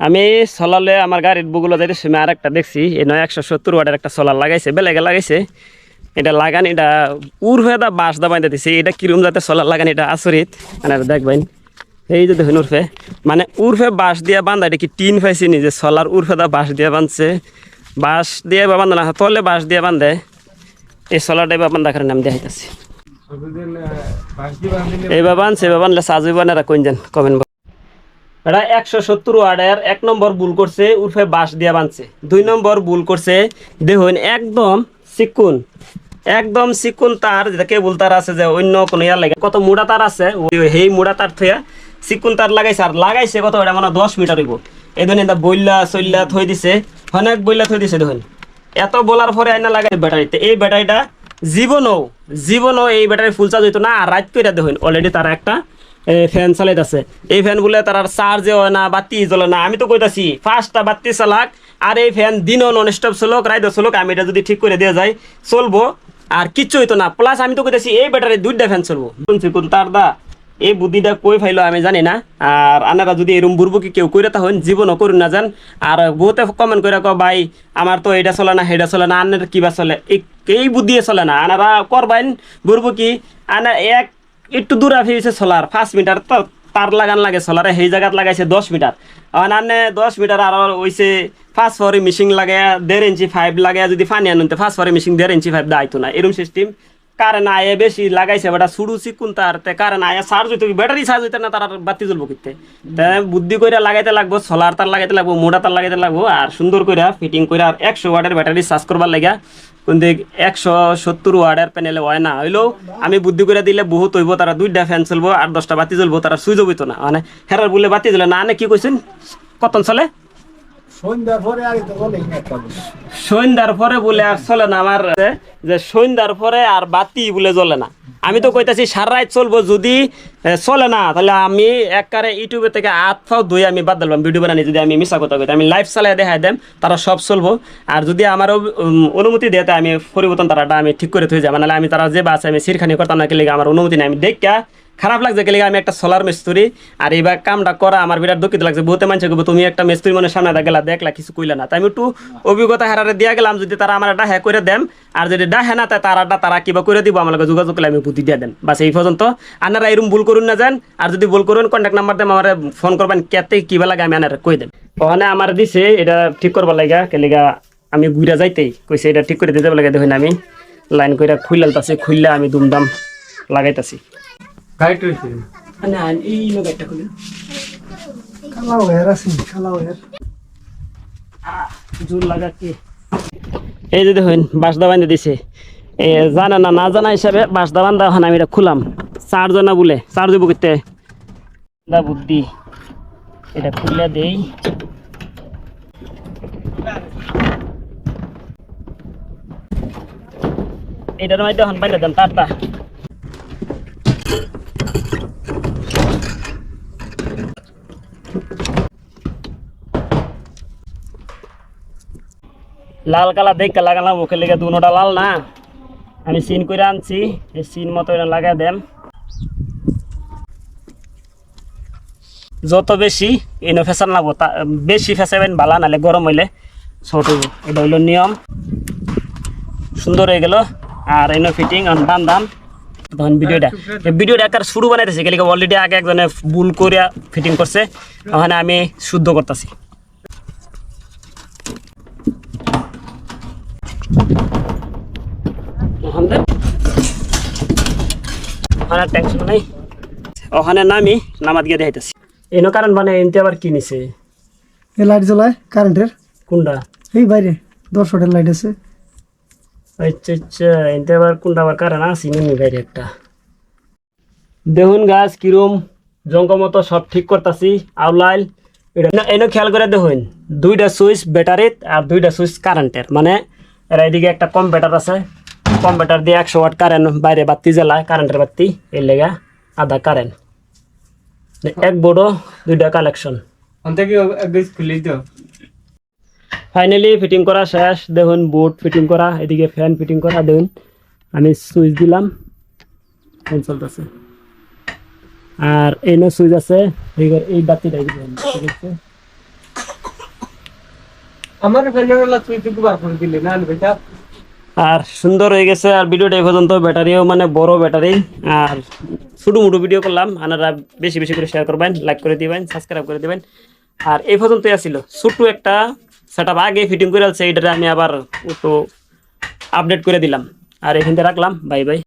আমি সোলালে আমার গাড়ির বুগুলো যাইতে সময় আর একটা দেখছি এই নয় একশো সত্তর ওয়াটের একটা সোলার লাগাইছে বেলেগে লাগাইছে। এটা লাগান এটা উর্ফে দা বাঁশ দা বাইন্দা দিছে এটা কিরম যাতে সোলার লাগান এটা আসরিত মানে দেখবেন এই যে দেখুন উর্ফে মানে উর্ফে বাঁশ দিয়ে বান্ধা এটা কি টিন পাইছি নি যে সোলার উর্ফে দা বাঁশ দিয়ে বাঁধছে? বাঁশ দিয়ে বা বান্ধা না তলে বাঁশ দিয়ে বান্ধে এই সোলারটা এবার বান্ধা করে নাম দিয়ে হাইতাছে এইবার বানছে এবার বানলে সাজুই বানারা কোন যান কমেন্ট এটা একশো সত্তর ওয়ার্ডের এক নম্বর ভুল করছে, উর্ফে বাঁশ দিয়া বানছে দুই নম্বর ভুল করছে, দেখুন, একদম চিকুন একদম চিকুন তার, যেটা কেবল তার আছে যে অন্য কোনো ইয়ার লাগে। কত মুড়া তার আছে সেই মুড়া তার থইয়া চিকুন তার লাগাইছে, আর লাগাইছে কত? এটা মানে দশ মিটার হইব। এই ধরনের এটা বইলা চইলা থই দিছে, অনেক বইলা থই দিছে, দেখুন। এত বলার পরে আইনা লাগাই ব্যাটারিতে। এই ব্যাটারিটা জীবনও জীবনও এই ব্যাটারি ফুল চার্জ হইতো না, আর রাত করে দেখুন অলরেডি তারা একটা ফ্যান চালাইতেছে এই ফ্যান বলে তার চার্জে হয় না, বাতি জ্বলে না। আমি তো কইতাছি ফার্স্টটা বাতি চালাক, আর এই ফ্যান দিনও নন স্টপ চলুক রাইদও চলুক, আমি এটা যদি ঠিক করে দেওয়া যায় চলবো। আর কিচ্ছু হইতো না। প্লাস আমি তো কইতাছি, এই ব্যাটারি দুইটা ফ্যান চলবো। শুনছি কোন তার দা, এই বুদ্ধিটা কই ফাইলো আমি জানি না। আর আনারা যদি এরম বুড়বো কি কেউ কইরা তখন জীবনও করুন না যান আর বহুতে কমেন্ট করে কো ভাই, আমার তো এটা চলে না, সেটা চলে না আনের কিবা চলে? এই- বুদ্ধিয়ে চলে না। আনারা করবাইন বুড়বো কি আনা এক একটু দূরে ফিরেছে সোলার পাঁচ মিটার তার লাগান লাগে সোলারে সেই জায়গাত লাগাইছে দশ মিটার আনে দশ মিটার আর ওইছে ফাঁস ফরি মেশিন লাগে, দেড় ইঞ্চি ফাইভ লাগে, যদি ফানি আনতে ফাঁস ফরি মেশিন দেড় ইঞ্চি ফাইভ দায়িত্ব না। এরম সিস্টেম কারেন্ট আয়ে বেশি লাগাইছে, বেটা সুড়ু চিকুন তার, তে কারেন্ট আয়ে চার্জ হইতে ব্যাটারি চার্জ হইতে না, তার বাতি জ্বলবো কিতে বুদ্ধি কইরা লাগাইতে লাগবো সোলার তার লাগাইতে লাগবো মোটা তার লাগাইতে লাগবো, আর সুন্দর কইরা ফিটিং কইরা আর একশো ওয়াটের ব্যাটারি চার্জ করবার লাগা কিন্তু একশো সত্তর ওয়ার্ডের প্যানেলে হয় না। হইলেও আমি বুদ্ধি করে দিলে বহুত হইব, তারা দুইটা ফ্যান চলবো আর দশটা বাতি জ্বলবো, তারা সুইচ হইতো না মানে হেরার বলে বাতি জ্বলে না কি কইছেন? কতন চলে? সন্ধ্যার পরে আর সন্ধ্যার পরে বলে আর চলে না আমার, যে সন্ধ্যার পরে আর বাতি বলে জ্বলে না। আমি তো কইতাছি, সারা চলবো যদি চলে না, তাহলে আমি একবারে ইউটিউবে থেকে ফাও ধুই আমি বাদ দিলাম, ভিডিও বানানি যদি আমি মিশা কথা আমি লাইভ চালাই দেখাই দেম, তারা সব চলবো। আর যদি আমার অনুমতি দেয় আমি পরিবর্তন তারাটা আমি ঠিক করে থই যাব নাহলে আমি তারা যে বাস আমি সিরখানি করতাম না কেলে আমার অনুমতি নেই। আমি দেখা খারাপ লাগছে কেলে আমি একটা সোলার মিস্ত্রি, আর এইবার কামটা করা আমার বিরাট দুঃখিত লাগছে। বহুতে মানুষ তুমি একটা মিস্ত্রি মনে সামনে গেলা, দেখলা, কিছু কইলা না। তাই আমি একটু অভিজ্ঞতা হারারে দিয়া গেলাম যদি তারা আমার হ্যাঁ করে দেন আর যদি ডাহে না তাই তারাটা তারা কিবা করে দিব আমার যোগাযোগ করলে আমি বুদ্ধি দিয়ে দেন। বাস এই পর্যন্ত। আপনারা এরম ভুল করুন না যান আর যদি ভুল করুন কন্ট্যাক্ট নাম্বার দেন আমার ফোন করবেন কেতে কিবা লাগে আমি আনার কই দেন। ওখানে আমার দিছে এটা ঠিক করবার লাগা কেলেগা আমি ঘুরা যাইতেই কইছে এটা ঠিক করে দিতে লাগে দেখুন আমি লাইন কইরা খুইলালতাছি খুললে আমি দুমদাম লাগাইতাছি। কাইট হইছে। না এই একটা খুলে কালাও এর আছে কালাও এর জোর লাগা কি? এই যে দেখুন, বাঁশদা বান্ধে দিছে। জানা না না জানা হিসাবে বাঁশদা বান্ধা হন আমি এটা খুলাম। চার জনা বলে, চার দিব করতে বুদ্ধি। এটা খুলে দেই। এটার মধ্যে এখন বাইরে দেন, তারটা। লাল কালা দেখে লাগালাম, ওকে লেগে দুনোটা লাল না। আমি সিন করে আনছি, এই সিন মতো এটা লাগাই দেন। যত বেশি এনে ফেসান লাগবো, তা, বেশি ফেসাবেন ভালা নাহলে গরম হইলে ছোট এটা হইল নিয়ম। সুন্দর হয়ে গেল। আর এনে ফিটিং অন বান্ধাম তখন ভিডিওটা। ভিডিওটা একটা শুরু বানাইতেছি গেলে অলরেডি আগে একজনে ভুল করিয়া ফিটিং করছে, ওখানে আমি শুদ্ধ করতেছি। ওখানে টেনশন নাই। ওখানে নামি নামাত গিয়ে দেখাইতেছি। এনো কারণ মানে এনতে আবার কি নিছে? এই লাইট জ্বলায় কারেন্টের কোনটা? এই বাইরে দশ ওয়াটের লাইট আছে। আচ্ছা আচ্ছা এনতে আবার কোনটা? আবার কারণ আছে নিমি বাইরে একটা। দেখুন গাছ কিরম জঙ্গ মতো সব ঠিক করতাছি। আউলাইল এনে খেয়াল করে দেখুন দুইটা সুইচ ব্যাটারিত আর দুইটা সুইচ কারেন্টের মানে এর এদিকে একটা কম্পিউটার আছে। কম্পিউটার দিয়ে একশো ওয়াট কারেন্ট বাইরে বাতি জ্বালায় কারেন্টের বাতি এর লেগা আধা কারেন্ট এক বোর্ডও দুইটা কালেকশন ফাইনালি ফিটিং করা শেষ দেখুন বোর্ড ফিটিং করা এদিকে ফ্যান ফিটিং করা দেখুন আমি সুইচ দিলাম ফ্যান চলতেছে। আর এনে সুইচ আছে এই বাতিটা ঠিক আছে আমার ফেরগুলা তুই বার করে দিলি না বেটা আর সুন্দর হয়ে গেছে, আর ভিডিওটা এই পর্যন্ত ব্যাটারিও মানে বড় ব্যাটারি আর ছোটো মোটো ভিডিও করলাম, আপনারা বেশি বেশি করে শেয়ার করবেন লাইক করে দিবেন সাবস্ক্রাইব করে দিবেন। আর এই পর্যন্তই আসছিল ছোট্ট একটা সেট আগে ফিটিং করে আছে এইটাতে আমি আবার একটু আপডেট করে দিলাম। আর এখান থেকে রাখলাম বাই বাই